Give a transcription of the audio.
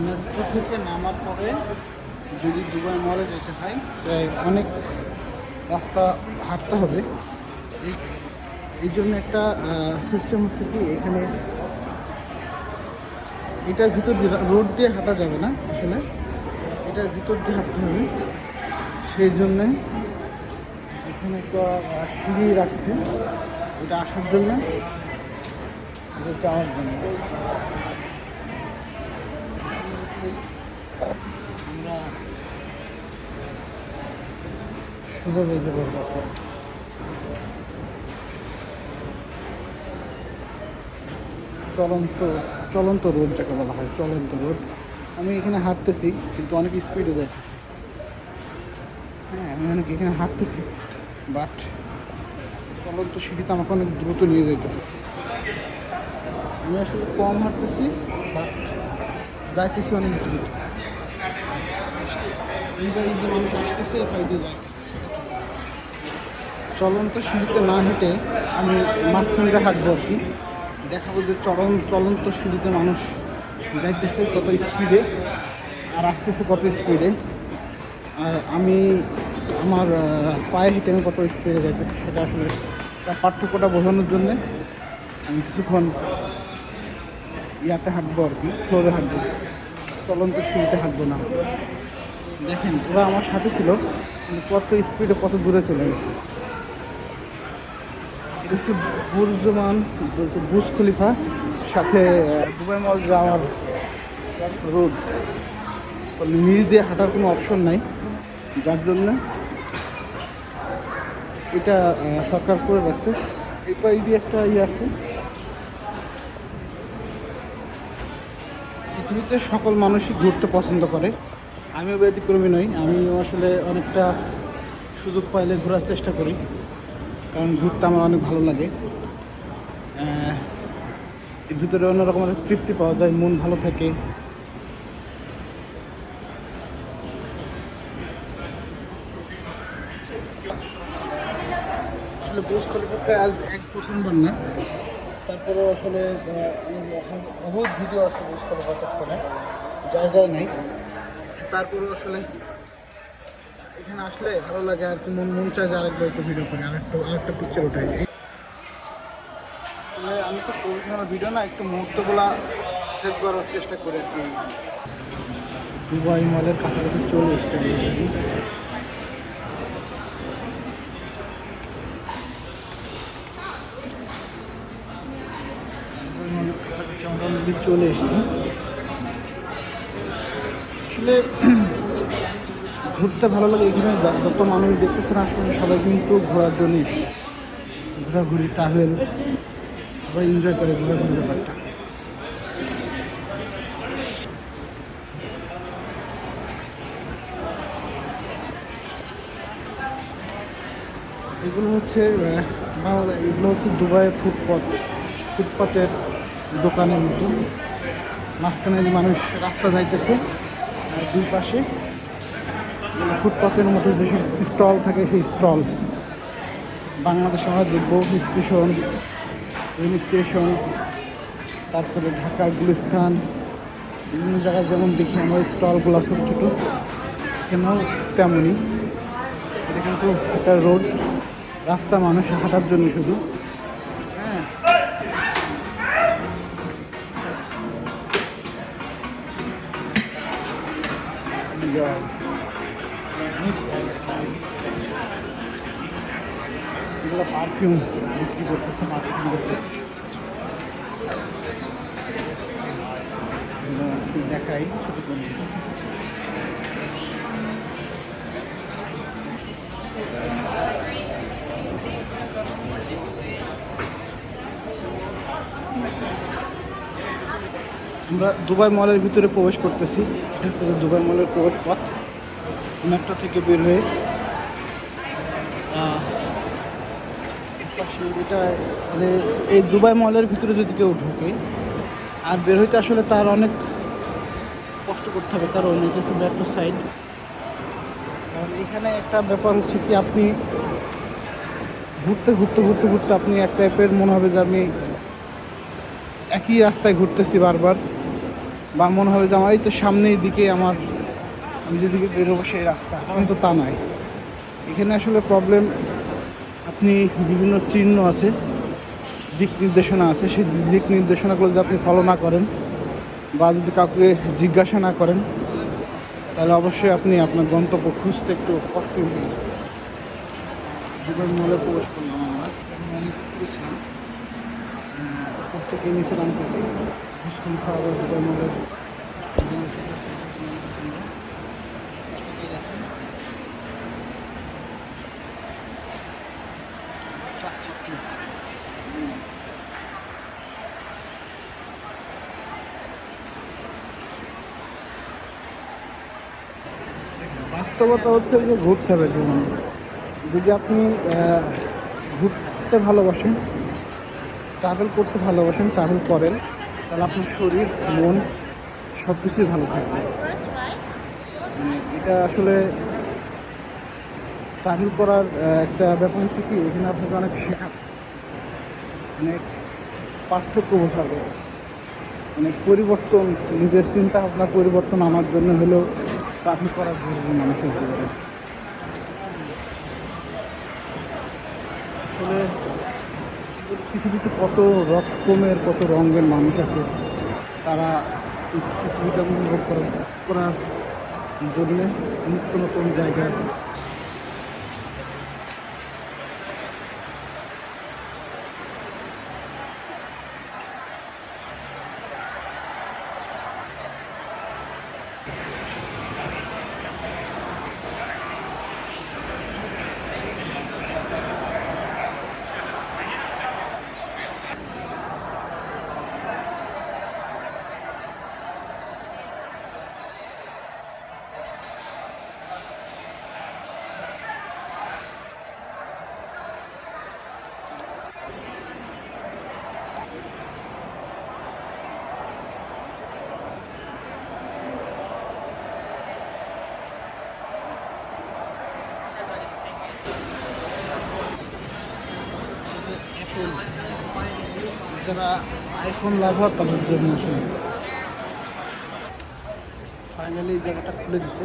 Metro থেকে নামার পরে যদি দুবাই মলে যেতে হয়, প্রায় অনেক রাস্তা হাঁটতে হবে। এই জন্য একটা সিস্টেম হচ্ছে কি, এখানে এটার ভিতর রোড দিয়ে হাঁটা যাবে না আসলে। এটার ভিতর দিয়ে হাঁটতে হবে। সেই জন্যে এখানে একটা সিঁড়ি রাখছে। এটা আসার জন্য, এটা যাওয়ার জন্য। চলন্ত চলন্ত রোড যাকে বলা হয়, চলন্ত রোড আমি এখানে হাঁটতেছি, কিন্তু অনেক স্পিডে যাইতেছি। হ্যাঁ আমি অনেক এখানে হাঁটতেছি বাট চলন্ত সিঁড়িতে আমাকে অনেক দ্রুত নিয়ে যাইতেছে। আমি আসলে কম হাঁটতেছি বাট যাইতেছি অনেক দ্রুত। মানুষ আসতেছে গাড়ি চলন্ত সিঁড়িতে না হেঁটে আমি মাঝখান দিয়ে হাঁটবো আর কি। দেখাবো যে চলন চলন্ত সিঁড়িতে মানুষ যাইতেছে কত স্পিডে আর আসতেছে কত স্পিডে আর আমি আমার পায়ে হেঁটে আমি কত স্পিডে যাইতেছি সেটা আসলে তার পার্থক্যটা বোঝানোর জন্যে আমি কিছুক্ষণ ইয়াতে হাঁটবো আর কি ফ্লোরে হাঁটবো। চলন্ত সিঁড়িতে হাঁটবো না। দেখেন, ওরা আমার সাথে ছিল কত স্পিডে কত দূরে চলে গেছে। এটা বুর্জমান, বলছে বুজ খলিফা, সাথে দুবাই মল যাওয়ার রোড। নিজ দিয়ে হাঁটার কোনো অপশন নাই, যার জন্য এটা সরকার করে রাখছে। এই পাই দিয়ে একটা ইয়ে আছে। পৃথিবীতে সকল মানুষই ঘুরতে পছন্দ করে। আমিও ব্যতিক্রমী নই আমি আসলে অনেকটা সুযোগ পাইলে ঘোরার চেষ্টা করি, কারণ ঘুরতে আমার অনেক ভালো লাগে। এর ভিতরে অন্যরকম একটা তৃপ্তি পাওয়া যায়, মন ভালো থাকে। আসলে বুজ খলিফাতে আজ এক প্রথমবার না, তারপরেও আসলে বহুত ভিডিও আছে বুজ খলিফাতে করে জায়গায় নেই। তারপরেও আসলে এখানে আসলে ভালো লাগে আর কি, মন মন চায় যে আরেকবার একটু ভিডিও করি, আরেকটা আরেকটা পিকচার আসলে আমি তো প্রফেশনাল ভিডিও না, একটু মুহূর্তগুলা সেভ করার চেষ্টা করি আর কি। দুবাই মলের কাছাকাছি চলে এসছে চলে এসেছি। আসলে ঘুরতে ভালো লাগে, এখানে যত মানুষ দেখতেছেন আসলে সবাই কিন্তু ঘোরার জন্য ঘোরাঘুরি ট্রাভেল সবাই এনজয় করে ঘোরাঘুরি ব্যাপারটা। এগুলো হচ্ছে এগুলো হচ্ছে দুবাইয়ের ফুটপাথ ফুটপাতের দোকানের মতো। মাঝখানে মানুষ রাস্তা যাইতেছে দুই পাশে ফুটপাথের মতো যেসব স্টল থাকে, সেই স্টল। বাংলাদেশে আমরা দেখব স্টেশন, রেল স্টেশন, তারপরে ঢাকা গুলিস্তান, বিভিন্ন জায়গায় যেমন দেখি আমরা স্টলগুলো ছোটো ছোটো এখানেও তেমনই। এটা কিন্তু একটা রোড, রাস্তা মানুষ হাঁটার জন্য শুধু। Enjoy. এগুলো পারফিউম বিক্রি করতেছে মার্কেটিং করতেছে দেখাই ছোট আমরা দুবাই মলের ভিতরে প্রবেশ করতেছি। দুবাই মলের প্রবেশ পথ। মেট্রো থেকে বের হয়ে এটা মানে এই দুবাই মলের ভিতরে যদি কেউ ঢুকে আর বের হইতে আসলে তার অনেক কষ্ট করতে হবে, কারণ এটা হচ্ছে মেট্রো সাইড। কারণ এখানে একটা ব্যাপার হচ্ছে কি, আপনি ঘুরতে ঘুরতে ঘুরতে ঘুরতে আপনি এক টাইপের মনে হবে যে আমি একই রাস্তায় ঘুরতেছি বারবার। বা মনে হবে যে আমার এই তো সামনের দিকে আমার, আমি যেদিকে বেরোবো সেই রাস্তা। কিন্তু তা নয়। এখানে আসলে প্রবলেম আপনি বিভিন্ন চিহ্ন আছে, দিক নির্দেশনা আছে। সেই দিক নির্দেশনাগুলো যদি আপনি ফলো না করেন বা যদি কাউকে জিজ্ঞাসা না করেন, তাহলে অবশ্যই আপনি আপনার গন্তব্য খুঁজতে একটু কষ্ট হবে জীবন মলে প্রবেশ করলাম আমরা। উপর থেকে নিচে নামতেছি। বাস্তবতা হচ্ছে যে ঘুরতে হবে জীবনে। যদি আপনি ঘুরতে ভালোবাসেন ট্রাভেল করতে ভালোবাসেন ট্রাভেল করেন তাহলে আপনার শরীর, মন সব কিছুই ভালো থাকবে। মানে এটা আসলে ট্রাভেল করার একটা ব্যাপার হচ্ছে কি, এখানে আপনাকে অনেক শেখা। অনেক পার্থক্য বোঝাবে। অনেক পরিবর্তন, নিজের চিন্তা ভাবনা পরিবর্তন আমার জন্য হলেও ট্রাভেল করার জরুরি মানুষের জীবনে। আসলে পৃথিবীতে কত রকমের কত রঙের মানুষ আছে, তারা পৃথিবীটা অনুভব করার জন্য নিত্য নতুন জায়গায় যারা আইফোন লাভার তাদের জন্য ফাইনালি এই জায়গাটা খুলে দিছে।